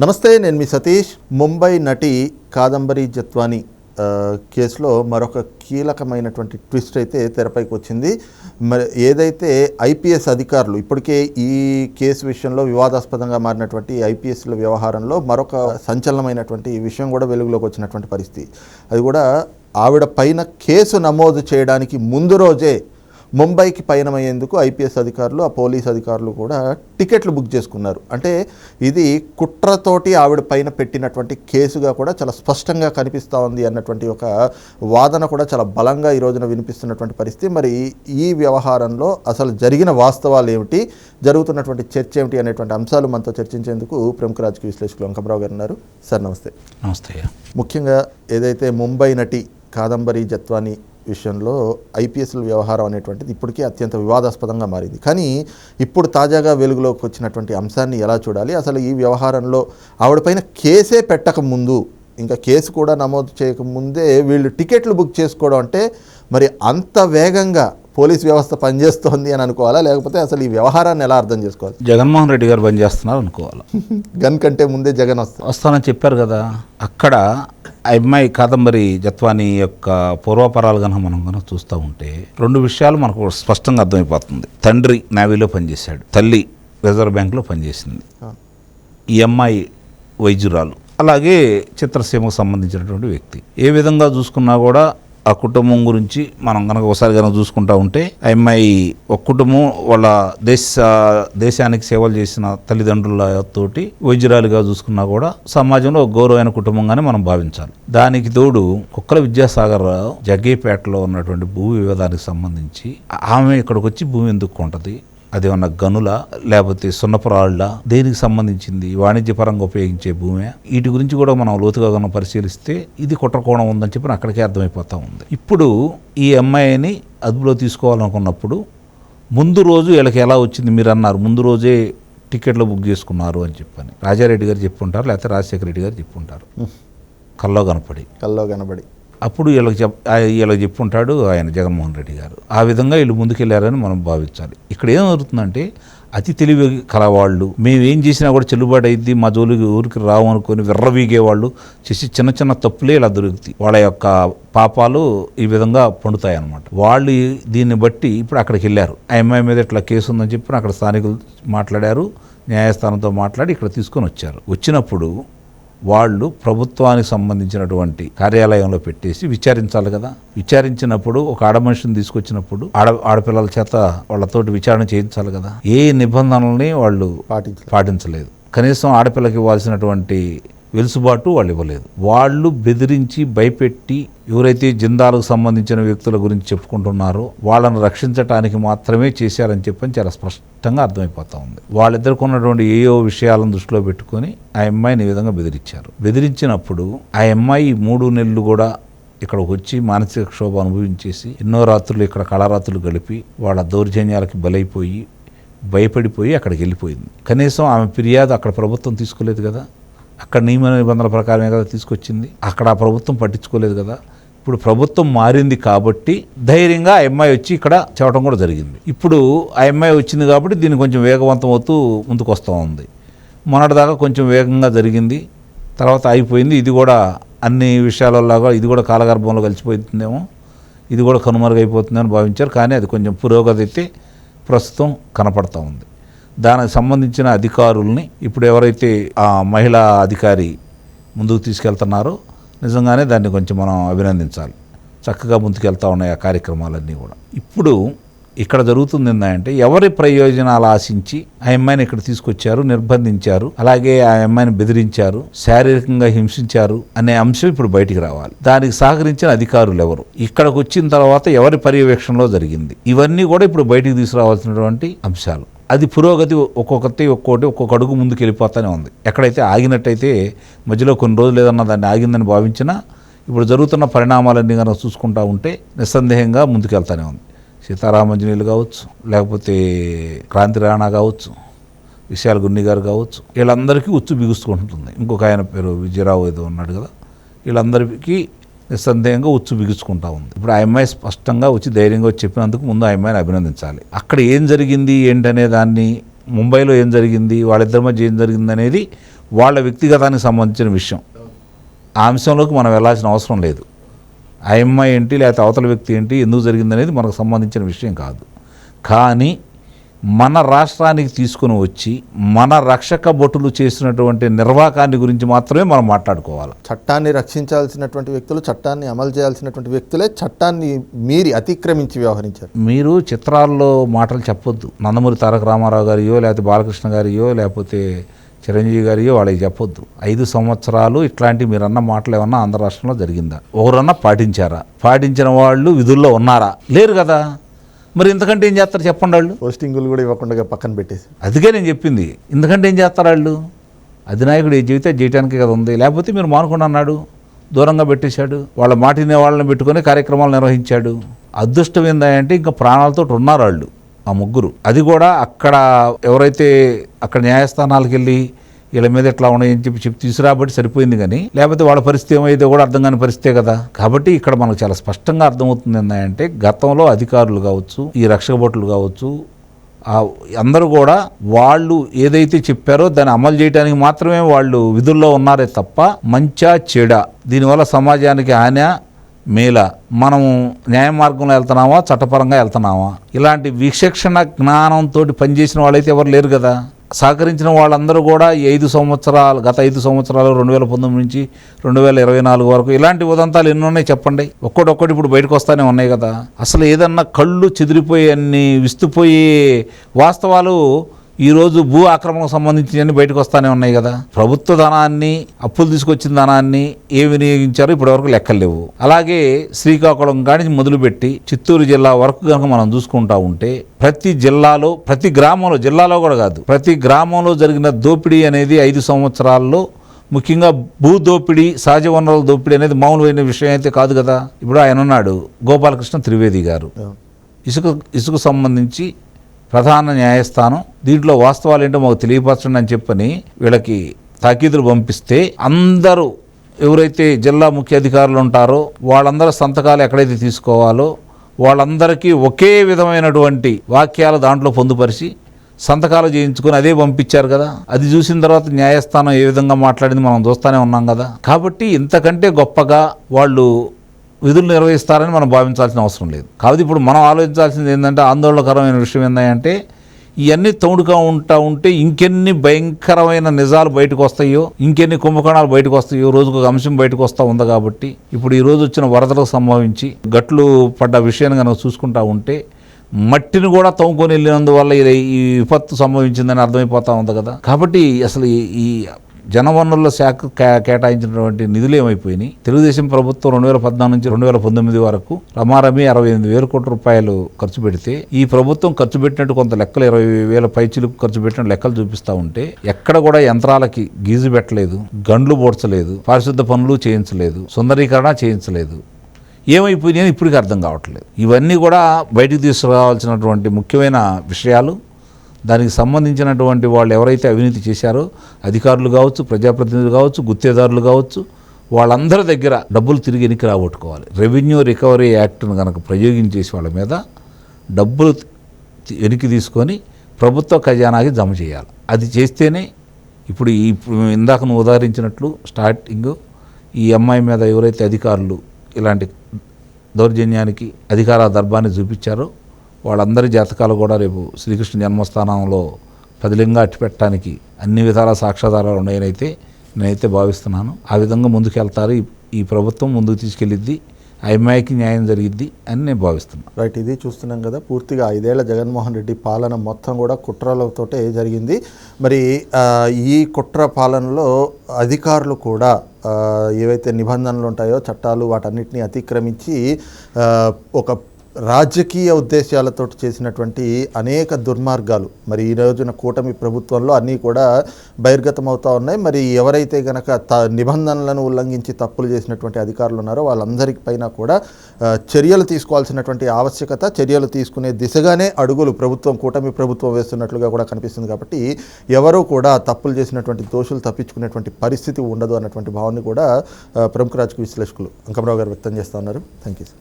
నమస్తే నేను మీ సతీష్. ముంబై నటి కాదంబరి జత్వాని కేసులో మరొక కీలకమైనటువంటి ట్విస్ట్ అయితే తెరపైకి వచ్చింది. మరి ఏదైతే ఐపీఎస్ అధికారులు ఇప్పటికే ఈ కేసు విషయంలో వివాదాస్పదంగా మారినటువంటి ఐపీఎస్ల వ్యవహారంలో మరొక సంచలనమైనటువంటి విషయం కూడా వెలుగులోకి వచ్చినటువంటి పరిస్థితి. అది కూడా ఆవిడ పైన కేసు నమోదు చేయడానికి ముందు రోజే ముంబైకి పయనమయ్యేందుకు ఐపీఎస్ అధికారులు ఆ పోలీస్ అధికారులు కూడా టికెట్లు బుక్ చేసుకున్నారు. అంటే ఇది కుట్రతోటి ఆవిడ పైన పెట్టినటువంటి కేసుగా కూడా చాలా స్పష్టంగా కనిపిస్తూ ఉంది అన్నటువంటి ఒక వాదన కూడా చాలా బలంగా ఈ రోజున వినిపిస్తున్నటువంటి పరిస్థితి. మరి ఈ వ్యవహారంలో అసలు జరిగిన వాస్తవాలు ఏమిటి జరుగుతున్నటువంటి చర్చ ఏమిటి అనేటువంటి అంశాలు మనతో చర్చించేందుకు ప్రముఖ రాజకీయ విశ్లేషకులు అంకమరావు గారు ఉన్నారు. సార్ నమస్తే. నమస్తే ముఖ్యంగా ఏదైతే ముంబై నటి కాదంబరి జత్వాని విషయంలో ఐపీఎస్ల వ్యవహారం అనేటువంటిది ఇప్పటికే అత్యంత వివాదాస్పదంగా మారింది. కానీ ఇప్పుడు తాజాగా వెలుగులోకి వచ్చినటువంటి అంశాన్ని ఎలా చూడాలి? అసలు ఈ వ్యవహారంలో ఆవిడపైన కేసే పెట్టక ముందు ఇంకా కేసు కూడా నమోదు చేయకముందే వీళ్ళు టికెట్లు బుక్ చేసుకోవడం అంటే మరి అంత వేగంగా పోలీస్ వ్యవస్థ పనిచేస్తోంది అని అనుకోవాలా? లేకపోతే అసలు ఈ వ్యవహారాన్ని ఎలా అర్థం చేసుకోవాలి? జగన్మోహన్ రెడ్డి గారు బంద్ చేస్తున్నారు అనుకోవాలి? గన్ కంటే ముందే జగన్ వస్తారు వస్తానని చెప్పారు కదా. అక్కడ ఆ అమ్మాయి కాదంబరి జత్వాని యొక్క పూర్వపరాలు కనుక మనం కనుక చూస్తూ ఉంటే రెండు విషయాలు మనకు స్పష్టంగా అర్థమైపోతుంది. తండ్రి నావీలో పనిచేశాడు. తల్లి రిజర్వ్ బ్యాంకులో పనిచేసింది. ఈ అమ్మాయి వైద్యురాలు. అలాగే చిత్రసీమకు సంబంధించినటువంటి వ్యక్తి. ఏ విధంగా చూసుకున్నా కూడా ఆ కుటుంబం గురించి మనం కనుక ఒకసారి కనుక చూసుకుంటా ఉంటే ఆ అమ్మాయి ఒక కుటుంబం వాళ్ళ దేశ దేశానికి సేవలు చేసిన తల్లిదండ్రులతోటి వైద్యురాలుగా చూసుకున్నా కూడా సమాజంలో ఒక గౌరవమైన కుటుంబంగానే మనం భావించాలి. దానికి తోడు కుక్కల విద్యాసాగర్ జగ్గేపేటలో ఉన్నటువంటి భూ వివాదానికి సంబంధించి ఆమె ఇక్కడికి వచ్చి భూమి ఎందుకు కొంటది? అది ఏమన్నా గనుల లేకపోతే సున్నపురాళ్ళ దేనికి సంబంధించింది వాణిజ్యపరంగా ఉపయోగించే భూమి? వీటి గురించి కూడా మనం లోతుగా కనుక పరిశీలిస్తే ఇది కుట్రకోణం ఉందని చెప్పి అక్కడికే అర్థమైపోతా ఉంది. ఇప్పుడు ఈ అమ్మాయిని అదుపులో తీసుకోవాలనుకున్నప్పుడు ముందు రోజు వీళ్ళకి ఎలా వచ్చింది మీరు అన్నారు ముందు రోజే టికెట్లు బుక్ చేసుకున్నారు అని చెప్పని. రాజారెడ్డి గారు చెప్పుంటారు లేకపోతే రాజశేఖర రెడ్డి గారు చెప్పుంటారు. కల్లో కనపడి. కల్లో కనబడి అప్పుడు వీళ్ళకి చెప్ వీళ్ళకి చెప్పుంటాడు ఆయన జగన్మోహన్ రెడ్డి గారు. ఆ విధంగా వీళ్ళు ముందుకెళ్ళారని మనం భావించాలి. ఇక్కడ ఏం జరుగుతుందంటే అతి తెలివి కలవాళ్ళు మేము ఏం చేసినా కూడా చెల్లుబాటు అయింది మా జోలికి ఊరికి రావు అనుకొని విర్రవీగేవాళ్ళు చేసి చిన్న చిన్న తప్పులే ఇలా దొరుకుతాయి. వాళ్ళ యొక్క పాపాలు ఈ విధంగా పండుతాయి అన్నమాట వాళ్ళు దీన్ని బట్టి ఇప్పుడు అక్కడికి వెళ్ళారు. ఆ అమ్మాయి మీద ఇట్లా కేసు ఉందని చెప్పి అక్కడ స్థానికులు మాట్లాడారు న్యాయస్థానంతో మాట్లాడి ఇక్కడ తీసుకొని వచ్చారు. వచ్చినప్పుడు వాళ్ళు ప్రభుత్వానికి సంబంధించినటువంటి కార్యాలయంలో పెట్టేసి విచారించాలి కదా. విచారించినప్పుడు ఒక ఆడ మనిషిని తీసుకొచ్చినప్పుడు ఆడ ఆడపిల్లల చేత వాళ్ళతోటి విచారణ చేయించాలి కదా. ఏ నిబంధనల్ని వాళ్ళు పాటించాలి పాటించలేదు. కనీసం ఆడపిల్లకి ఇవ్వాల్సినటువంటి వెలుసుబాటు వాళ్ళు ఇవ్వలేదు. వాళ్ళు బెదిరించి భయపెట్టి ఎవరైతే జిందాలకు సంబంధించిన వ్యక్తుల గురించి చెప్పుకుంటున్నారో వాళ్ళని రక్షించటానికి మాత్రమే చేశారని చెప్పని చాలా స్పష్టంగా అర్థమైపోతా ఉంది. వాళ్ళిద్దరికి ఉన్నటువంటి ఏయో విషయాలను దృష్టిలో పెట్టుకొని ఆ అమ్మాయిని ఈ విధంగా బెదిరించారు. బెదిరించినప్పుడు ఆ అమ్మాయి మూడు నెలలు కూడా ఇక్కడికి వచ్చి మానసిక క్షోభ అనుభవించేసి ఎన్నో రాత్రులు ఇక్కడ కళారాత్రులు గడిపి వాళ్ళ దౌర్జన్యాలకి బలైపోయి భయపడిపోయి అక్కడికి వెళ్ళిపోయింది. కనీసం ఆమె ఫిర్యాదు అక్కడ ప్రభుత్వం తీసుకోలేదు కదా? అక్కడ నియమ నిబంధనల ప్రకారమే కదా తీసుకొచ్చింది. అక్కడ ఆ ప్రభుత్వం పట్టించుకోలేదు కదా. ఇప్పుడు ప్రభుత్వం మారింది కాబట్టి ధైర్యంగా ఆ అమ్మాయి వచ్చి ఇక్కడ చెప్పడం కూడా జరిగింది. ఇప్పుడు ఆ అమ్మాయి వచ్చింది కాబట్టి దీన్ని కొంచెం వేగవంతం అవుతూ ముందుకు వస్తూ ఉంది. మొన్నటిదాకా కొంచెం వేగంగా జరిగింది. తర్వాత అయిపోయింది ఇది కూడా అన్ని విషయాలలాగా ఇది కూడా కాలగర్భంలో కలిసిపోతుందేమో. ఇది కూడా కనుమరుగైపోతుందని భావించారు. కానీ అది కొంచెం పురోగతి అయితే ప్రస్తుతం కనపడతా ఉంది. దానికి సంబంధించిన అధికారుల్ని ఇప్పుడు ఎవరైతే ఆ మహిళా అధికారి ముందుకు తీసుకెళ్తున్నారో నిజంగానే దాన్ని కొంచెం మనం అభినందించాలి. చక్కగా ముందుకెళ్తా ఉన్నాయి ఆ కార్యక్రమాలన్నీ కూడా. ఇప్పుడు ఇక్కడ జరుగుతుంది ఏంటంటే ఎవరి ప్రయోజనాలు ఆశించి ఆ అమ్మాయిని ఇక్కడ తీసుకొచ్చారు నిర్బంధించారు అలాగే ఆ అమ్మాయిని బెదిరించారు శారీరకంగా హింసించారు అనే అంశం ఇప్పుడు బయటికి రావాలి. దానికి సహకరించిన అధికారులు ఎవరు? ఇక్కడికి వచ్చిన తర్వాత ఎవరి పర్యవేక్షణలో జరిగింది? ఇవన్నీ కూడా ఇప్పుడు బయటికి తీసుకురావాల్సినటువంటి అంశాలు. అది పురోగతి ఒక్కొక్కటి ఒక్కొక్కటి ఒక్కొక్క అడుగు ముందుకు వెళ్ళిపోతూనే ఉంది. ఎక్కడైతే ఆగినట్టయితే మధ్యలో కొన్ని రోజులు ఏదన్నా దాన్ని ఆగిందని భావించినా ఇప్పుడు జరుగుతున్న పరిణామాలన్నీ కనుక చూసుకుంటా ఉంటే నిస్సందేహంగా ముందుకెళ్తానే ఉంది. సీతారామంజనీయులు కావచ్చు లేకపోతే క్రాంతి రాణా కావచ్చు విశాల్ గున్ని గారు కావచ్చు వీళ్ళందరికీ ఉచ్చు బిగుస్తుంటుంది ఇంకొక ఆయన పేరు విజయరావు ఏదో ఉన్నాడు కదా వీళ్ళందరికీ నిస్సందేహంగా ఉచ్చు బిగుచుకుంటా ఉంది. ఇప్పుడు ఆ అమ్మాయి స్పష్టంగా వచ్చి ధైర్యంగా వచ్చి చెప్పినందుకు ముందు ఆ అమ్మాయిని అభినందించాలి. అక్కడ ఏం జరిగింది ఏంటనే దాన్ని ముంబైలో ఏం జరిగింది వాళ్ళిద్దరి మధ్య ఏం జరిగింది అనేది వాళ్ళ వ్యక్తిగతానికి సంబంధించిన విషయం. ఆ అంశంలోకి మనం వెళ్ళాల్సిన అవసరం లేదు. ఆ అమ్మాయి ఏంటి లేకపోతే అవతల వ్యక్తి ఏంటి ఎందుకు జరిగిందనేది మనకు సంబంధించిన విషయం కాదు. కానీ మన రాష్ట్రానికి తీసుకుని వచ్చి మన రక్షక భటులు చేసినటువంటి నిర్వాకాన్ని గురించి మాత్రమే మనం మాట్లాడుకోవాలి. చట్టాన్ని రక్షించాల్సినటువంటి వ్యక్తులు చట్టాన్ని అమలు చేయాల్సినటువంటి వ్యక్తులే చట్టాన్ని మీరి అతిక్రమించి వ్యవహరించారు. మీరు చిత్రాల్లో మాటలు చెప్పొద్దు. నందమూరి తారక రామారావు గారియో లేకపోతే బాలకృష్ణ గారియో లేకపోతే చిరంజీవి గారియో వాళ్ళకి చెప్పొద్దు. ఐదు సంవత్సరాలు ఇట్లాంటి మీరు అన్న మాటలు ఏమన్నా ఆంధ్ర రాష్ట్రంలో జరిగిందా? ఎవరన్నా పాటించారా? పాటించిన వాళ్ళు విధుల్లో ఉన్నారా? లేరు కదా. మరి ఇంతకంటే ఏం చేస్తారు చెప్పండి వాళ్ళు? పోస్టింగులు కూడా ఇవ్వకుండా పక్కన పెట్టేసి. అందుకే నేను చెప్పింది ఎందుకంటే ఏం చేస్తారు వాళ్ళు? అధినాయకుడు ఏ జీవితం చేయటానికి కదా ఉంది. లేకపోతే మీరు మానుకుండా అన్నాడు దూరంగా పెట్టేశాడు వాళ్ళ మాట వినే వాళ్ళని పెట్టుకొని కార్యక్రమాలు నిర్వహించాడు. అదృష్టం ఏందంటే ఇంకా ప్రాణాలతో ఉన్నారు వాళ్ళు ఆ ముగ్గురు. అది కూడా అక్కడ ఎవరైతే అక్కడ న్యాయస్థానాలకు వెళ్ళి వీళ్ళ మీద ఎట్లా ఉన్నాయని చెప్పి చెప్పి తీసుకురాబట్టి సరిపోయింది కానీ లేకపోతే వాళ్ళ పరిస్థితి ఏమైతే కూడా అర్థం కాని పరిస్థితే కదా. కాబట్టి ఇక్కడ మనకు చాలా స్పష్టంగా అర్థమవుతుంది ఏంటంటే గతంలో అధికారులు కావచ్చు ఈ రక్షక భటులు కావచ్చు అందరూ కూడా వాళ్ళు ఏదైతే చెప్పారో దాన్ని అమలు చేయడానికి మాత్రమే వాళ్ళు విధుల్లో ఉన్నారే తప్ప మంచా చెడ. దీనివల్ల సమాజానికి హాని మేల. మనము న్యాయ మార్గంలో వెళ్తున్నామా చట్టపరంగా వెళ్తున్నామా? ఇలాంటి విచక్షణ జ్ఞానంతో పనిచేసిన వాళ్ళైతే ఎవరు లేరు కదా. సహకరించిన వాళ్ళందరూ కూడా ఐదు సంవత్సరాలు గత ఐదు సంవత్సరాలు రెండు వేల పంతొమ్మిది నుంచి రెండు వేల ఇరవై నాలుగు వరకు ఇలాంటి ఉదంతాలు ఎన్ని ఉన్నాయి చెప్పండి. ఒక్కటొక్కటి ఇప్పుడు బయటకు వస్తానే ఉన్నాయి కదా. అసలు ఏదన్నా కళ్ళు చెదిరిపోయి అన్ని విస్తుపోయే వాస్తవాలు ఈరోజు భూ ఆక్రమణకు సంబంధించినవి బయటకు వస్తానే ఉన్నాయి కదా. ప్రభుత్వ ధనాన్ని అప్పులు తీసుకొచ్చిన ధనాన్ని ఏ వినియోగించారో ఇప్పటివరకు లెక్కలు లేవు. అలాగే శ్రీకాకుళం కాడి నుంచి మొదలుపెట్టి చిత్తూరు జిల్లా వరకు కనుక మనం చూసుకుంటా ఉంటే ప్రతి జిల్లాలో ప్రతి గ్రామంలో జిల్లాలో కూడా కాదు ప్రతి గ్రామంలో జరిగిన దోపిడీ అనేది ఐదు సంవత్సరాల్లో ముఖ్యంగా భూ దోపిడీ సహజ వనరుల దోపిడీ అనేది మామూలైన విషయం అయితే కాదు కదా. ఇప్పుడు ఆయన ఉన్నాడు గోపాలకృష్ణ త్రివేది గారు. ఇసుక ఇసుక సంబంధించి ప్రధాన న్యాయస్థానం. దీంట్లో వాస్తవాలు ఏంటో మాకు తెలియపరచండి అని చెప్పని వీళ్ళకి తాకీదులు పంపిస్తే అందరూ ఎవరైతే జిల్లా ముఖ్య అధికారులు ఉంటారో వాళ్ళందరూ సంతకాలు ఎక్కడైతే తీసుకోవాలో వాళ్ళందరికీ ఒకే విధమైనటువంటి వాక్యాలు దాంట్లో పొందుపరిచి సంతకాలు చేయించుకొని అదే పంపించారు కదా. అది చూసిన తర్వాత న్యాయస్థానం ఏ విధంగా మాట్లాడింది మనం చూస్తూనే ఉన్నాం కదా. కాబట్టి ఇంతకంటే గొప్పగా వాళ్ళు విధులు నిర్వహిస్తారని మనం భావించాల్సిన అవసరం లేదు. కాబట్టి ఇప్పుడు మనం ఆలోచించాల్సింది ఏంటంటే ఆందోళనకరమైన విషయం ఏంటంటే ఇవన్నీ తౌడుగా ఉంటా ఉంటే ఇంకెన్ని భయంకరమైన నిజాలు బయటకు వస్తాయో ఇంకెన్ని కుంభకోణాలు బయటకు వస్తాయో రోజుకు ఒక అంశం బయటకు వస్తూ ఉంది కాబట్టి ఇప్పుడు ఈ రోజు వచ్చిన వరదలకు సంభవించి గట్లు పడ్డ విషయాన్ని కనుక చూసుకుంటా ఉంటే మట్టిని కూడా తవ్వుకొని వెళ్ళినందువల్ల ఇది ఈ విపత్తు సంభవించిందని అర్థమైపోతూ ఉంది కదా. కాబట్టి అసలు ఈ- ఈ జనవనరుల శాఖ కేటాయించినటువంటి నిధులు ఏమైపోయినాయి? తెలుగుదేశం ప్రభుత్వం రెండు వేల పద్నాలుగు నుంచి రెండు వేల పంతొమ్మిది వరకు రమారమి అరవై ఎనిమిది వేల కోట్ల రూపాయలు ఖర్చు పెడితే ఈ ప్రభుత్వం ఖర్చు పెట్టినట్టు కొంత లెక్కలు ఇరవై వేల పైచీలు ఖర్చు పెట్టిన లెక్కలు చూపిస్తూ ఉంటే ఎక్కడ కూడా యంత్రాలకి గీజు పెట్టలేదు గండ్లు పోడ్చలేదు పారిశుద్ధ పనులు చేయించలేదు సుందరీకరణ చేయించలేదు. ఏమైపోయినాయని ఇప్పటికీ అర్థం కావట్లేదు. ఇవన్నీ కూడా బయటికి తీసుకురావాల్సినటువంటి ముఖ్యమైన విషయాలు. దానికి సంబంధించినటువంటి వాళ్ళు ఎవరైతే అవినీతి చేశారో అధికారులు కావచ్చు ప్రజాప్రతినిధులు కావచ్చు గుత్తేదారులు కావచ్చు వాళ్ళందరి దగ్గర డబ్బులు తిరిగి వెనక్కి రాబట్టుకోవాలి రెవెన్యూ రికవరీ యాక్ట్ను కనుక ప్రయోగించేసి వాళ్ళ మీద డబ్బులు వెనక్కి తీసుకొని ప్రభుత్వ ఖజానాకి జమ చేయాలి. అది చేస్తేనే ఇప్పుడు ఈ ఇప్పుడు ఇందాక నువ్వు ఉదాహరించినట్లు స్టార్టింగ్ ఈ అమ్మాయి మీద ఎవరైతే అధికారులు ఇలాంటి దౌర్జన్యానికి అధికార దర్భాన్ని చూపించారో వాళ్ళందరి జాతకాలు కూడా రేపు శ్రీకృష్ణ జన్మస్థానంలో పదిలింగా అట్టిపెట్టడానికి అన్ని విధాల సాక్ష్యాధారాలు ఉన్నాయనైతే నేనైతే భావిస్తున్నాను. ఆ విధంగా ముందుకెళ్తారు. ఈ- ఈ ప్రభుత్వం ముందుకు తీసుకెళ్ళిద్ది. ఆ అమ్మాయికి న్యాయం జరిగిద్ది అని నేను భావిస్తున్నాను రైట్ ఇది చూస్తున్నాం కదా. పూర్తిగా ఐదేళ్ళ జగన్మోహన్ రెడ్డి పాలన మొత్తం కూడా కుట్రలతోటే జరిగింది. మరి ఈ కుట్ర పాలనలో అధికారులు కూడా ఏవైతే నిబంధనలు ఉంటాయో చట్టాలు వాటన్నిటిని అతిక్రమించి ఒక రాజకీయ ఉద్దేశాలతో చేసినటువంటి అనేక దుర్మార్గాలు. మరి ఈ రోజున కూటమి ప్రభుత్వంలో అన్నీ కూడా బహిర్గతం అవుతూ ఉన్నాయి. మరి ఎవరైతే గనక త నిబంధనలను ఉల్లంఘించి తప్పులు చేసినటువంటి అధికారులు ఉన్నారో వాళ్ళందరికీ పైన కూడా చర్యలు తీసుకోవాల్సినటువంటి ఆవశ్యకత చర్యలు తీసుకునే దిశగానే అడుగులు ప్రభుత్వం కూటమి ప్రభుత్వం వేస్తున్నట్లుగా కూడా కనిపిస్తుంది కాబట్టి ఎవరూ కూడా తప్పులు చేసినటువంటి దోషులు తప్పించుకునేటువంటి పరిస్థితి ఉండదు అన్నటువంటి భావాన్ని కూడా ప్రముఖ రాజకీయ విశ్లేషకులు అంకమరావు గారు వ్యక్తం చేస్తూ ఉన్నారు. Thank you sir